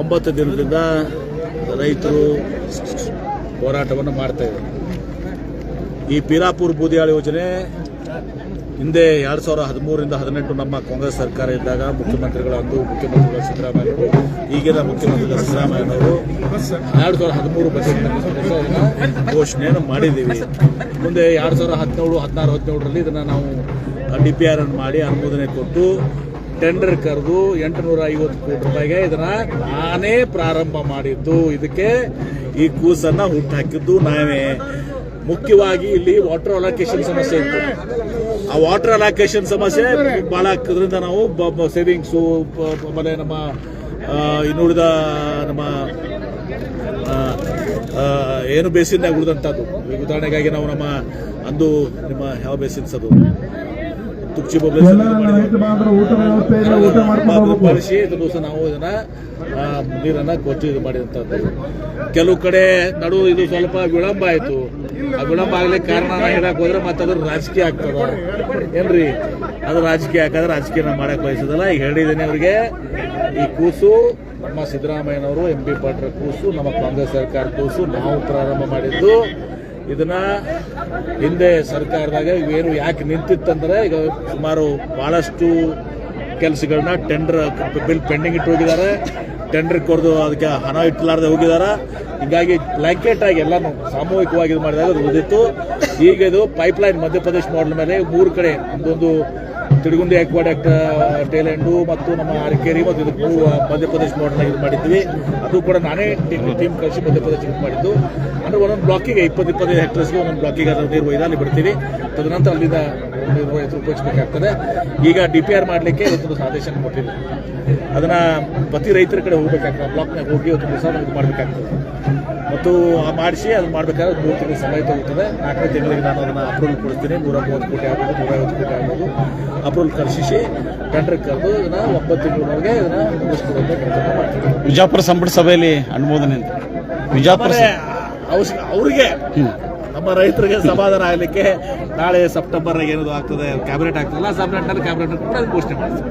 ಒಂಬತ್ತು ದಿನದಿಂದ ರೈತರು ಹೋರಾಟವನ್ನು ಮಾಡ್ತಾ ಇದ್ದಾರೆ. ಈ ಪೀರಾಪುರ್ ಬೂದಿಯಾಳ ಯೋಜನೆ ಹಿಂದೆ ಎರಡು ಸಾವಿರ ಹದಿಮೂರರಿಂದ ಹದಿನೆಂಟು ನಮ್ಮ ಕಾಂಗ್ರೆಸ್ ಸರ್ಕಾರ ಇದ್ದಾಗ ಮುಖ್ಯಮಂತ್ರಿಗಳು ಅಂದು ಮುಖ್ಯಮಂತ್ರಿಗಳ ಸಿದ್ದರಾಮಯ್ಯವರು ಈಗಿನ ಮುಖ್ಯಮಂತ್ರಿಗಳ ಸಿದ್ದರಾಮಯ್ಯನವರು ಎರಡು ಸಾವಿರದ ಹದಿಮೂರು ಬಜೆಟ್ ಘೋಷಣೆಯನ್ನು ಮಾಡಿದ್ದೀವಿ. ಮುಂದೆ ಎರಡು ಸಾವಿರ ಹದಿನೇಳು, ಹದಿನಾರು, ಹದಿನೇಳರಲ್ಲಿ ಇದನ್ನು ನಾವು ಡಿ ಪಿ ಆರ್ ಅನ್ನು ಮಾಡಿ ಅನುಮೋದನೆ ಕೊಟ್ಟು ಟೆಂಡರ್ ಕರೆದು ಎಂಟುನೂರ ಐವತ್ತು ಕೋಟಿ ರೂಪಾಯಿಗೆ ಇದನ್ನ ನಾನೇ ಪ್ರಾರಂಭ ಮಾಡಿದ್ದು. ಇದಕ್ಕೆ ಈ ಕೂಸನ್ನ ಹುಟ್ಟಾಕಿದ್ದು ನಾವೇ. ಮುಖ್ಯವಾಗಿ ಇಲ್ಲಿ ವಾಟರ್ ಅಲೋಕೇಶನ್ ಸಮಸ್ಯೆ ಇತ್ತು. ಆ ವಾಟರ್ ಅಲೋಕೇಶನ್ ಸಮಸ್ಯೆ ಬಹಳ ಆಗ್ತದ್ರಿಂದ ನಾವು ಸೇವಿಂಗ್ಸು ಆಮೇಲೆ ನಮ್ಮ ಇನ್ನುಳಿದ ನಮ್ಮ ಏನು ಬೇಸಿನ್ಯಾಗ ಉಳಿದಂಥದ್ದು ಉದಾಹರಣೆಗಾಗಿ ನಾವು ನಮ್ಮ ಅಂದು ನಿಮ್ಮ ಯಾವ ಬೇಸಿನ್ಸ್ ಅದು ಬಾಂಧವರು ಊಟ ವ್ಯವಸ್ಥೆ ಇಲ್ಲ ಊಟ ಬಳಸಿ ದಿವಸ ನಾವು ಇದನ್ನ ನೀರನ್ನ ಕೊಚ್ಚಿ ಇದು ಮಾಡಿದಂಥದ್ದು. ಕೆಲವು ಕಡೆ ನಡು ಇದು ಸ್ವಲ್ಪ ವಿಳಂಬ ಆಯ್ತು. ಆ ವಿಳಂಬ ಆಗ್ಲಿಕ್ಕೆ ಕಾರಣ ಹೇಳಕ್ ಹೋದ್ರೆ ಮತ್ತೆ ಅದ್ರ ರಾಜಕೀಯ ಆಗ್ತದ. ಏನ್ರಿ? ಅದು ರಾಜಕೀಯ ಹಾಕಿದ್ರೆ ರಾಜಕೀಯ ಮಾಡಕ್ ಬಯಸದಲ್ಲ. ಈಗ ಹೇಳಿದ್ದೀನಿ ಅವ್ರಿಗೆ ಈ ಕೂಸು ನಮ್ಮ ಸಿದ್ದರಾಮಯ್ಯನವರು ಎಂ ಪಿ ಪಾಟ್ರ ಕೂಸು ನಮ್ಮ ಕಾಂಗ್ರೆಸ್ ಸರ್ಕಾರ ಕೂಸು ನಾವು ಪ್ರಾರಂಭ ಮಾಡಿದ್ದು ಇದನ್ನ ಹಿಂದೆ ಸರ್ಕಾರದಾಗ ಏನು ಯಾಕೆ ನಿಂತಿತ್ತಂದ್ರೆ ಈಗ ಸುಮಾರು ಬಹಳಷ್ಟು ಕೆಲಸಗಳನ್ನ ಟೆಂಡರ್ ಬಿಲ್ ಪೆಂಡಿಂಗ್ ಇಟ್ಟು ಹೋಗಿದ್ದಾರೆ. ಟೆಂಡರ್ ಕೊರೆದು ಅದಕ್ಕೆ ಹಣ ಇಟ್ಟಲಾರ್ದೆ ಹೋಗಿದ್ದಾರೆ. ಹೀಗಾಗಿ ಬ್ಲಾಂಕೆಟ್ ಆಗಿ ಎಲ್ಲಾನು ಸಾಮೂಹಿಕವಾಗಿ ಇದು ಮಾಡಿದಾಗ ಅದು ಉಳಿದಿತ್ತು. ಈಗ ಇದು ಪೈಪ್ಲೈನ್ ಮಧ್ಯಪ್ರದೇಶ ಮಾಡಲ್ ಮೇಲೆ ಮೂರು ಕಡೆ ಒಂದೊಂದು ತಿಡುಗುಂದಿ ಆಕ್ಟ್ ಟೇಲೆಂಡು ಮತ್ತು ನಮ್ಮ ಅರಕೇರಿ ಮತ್ತು ಇದಕ್ಕೂ ಮಧ್ಯಪ್ರದೇಶ ಮಾಡಲ್ ಇದು ಮಾಡಿದ್ವಿ. ಅದು ಕೂಡ ನಾನೇ ಟೀಮ್ ಕಳಿಸಿ ಮಧ್ಯಪ್ರದೇಶ ಇದು ಮಾಡಿದ್ದು. ಅಂದರೆ ಒಂದೊಂದು ಬ್ಲಾಕಿಗೆ ಇಪ್ಪತ್ತು ಇಪ್ಪತ್ತೈದು ಹೆಕ್ಟರ್ಸ್ಗೆ ಒಂದೊಂದು ಬ್ಲಾಕಿಗೆ ಅದರ ನೀರು ಒಯ್ದು ಅಲ್ಲಿ ಬಿಡ್ತೀವಿ. ತದನಂತರ ಅಲ್ಲಿಂದ ನೀರು ರೈತರು ಉಪಯೋಗಿಸಬೇಕಾಗ್ತದೆ. ಈಗ ಡಿ ಪಿ ಆರ್ ಮಾಡಲಿಕ್ಕೆ ಇವತ್ತೊಂದು ಆದೇಶ ಕೊಟ್ಟಿಲ್ಲ ಅದನ್ನು ಪ್ರತಿ ರೈತರ ಕಡೆ ಹೋಗ್ಬೇಕಾಗ್ತದೆ. ಬ್ಲಾಕ್ನಾಗ ಹೋಗಿ ಒಂದು ಹೊಸ ಇದು ಮಾಡಬೇಕಾಗ್ತದೆ. ಆ ಮಾಡಿಸಿ ಅದು ಮಾಡಬೇಕಾದ್ರೆ ಮೂರು ತಿಂಗಳು ಸಮಯ ತಗೋತದೆ. ನಾಲ್ಕನೇ ತಿಂಗಳಿಗೆ ನಾನು ಅದನ್ನು ಅಪ್ರೂವಲ್ ಕೊಡ್ತೀನಿ. ನೂರ ಮೂವತ್ತು ಕೋಟಿ ಆಗ್ಬೋದು ನೂರ ಐವತ್ತು ಕೋಟಿ ಆಗ್ಬೋದು. ಅಪ್ರೂವಲ್ ಕರೆಸಿ ಟೆಂಡರ್ ಕರೆದು ಇದನ್ನು ಒಂಬತ್ತು ತಿಂಗಳವರೆಗೆ ಇದನ್ನು ಮುಗಿಸ್ಕೊಡುವಂಥ ಕೆಲಸ ಮಾಡ್ತೀವಿ ವಿಜಾಪುರ ಸಂಪುಟ ಸಭೆಯಲ್ಲಿ ಅನುಮೋದನೆ ಅಂತ. ವಿಜಾಪುರ ಅವಶ್ಯ ಅವರಿಗೆ ನಮ್ಮ ರೈತರಿಗೆ ಸಮಾಧಾನ ಆಗಲಿಕ್ಕೆ ನಾಳೆ ಸೆಪ್ಟೆಂಬರ್ ಏನದು ಆಗ್ತದೆ ಕ್ಯಾಬಿನೆಟ್ ಆಗ್ತದಲ್ಲ ಸೆಪ್ಟೆಂಬರ್ ಕ್ಯಾಬಿನೆಟ್ ಕೂಡ ಘೋಷಣೆ ಮಾಡ್ತೀವಿ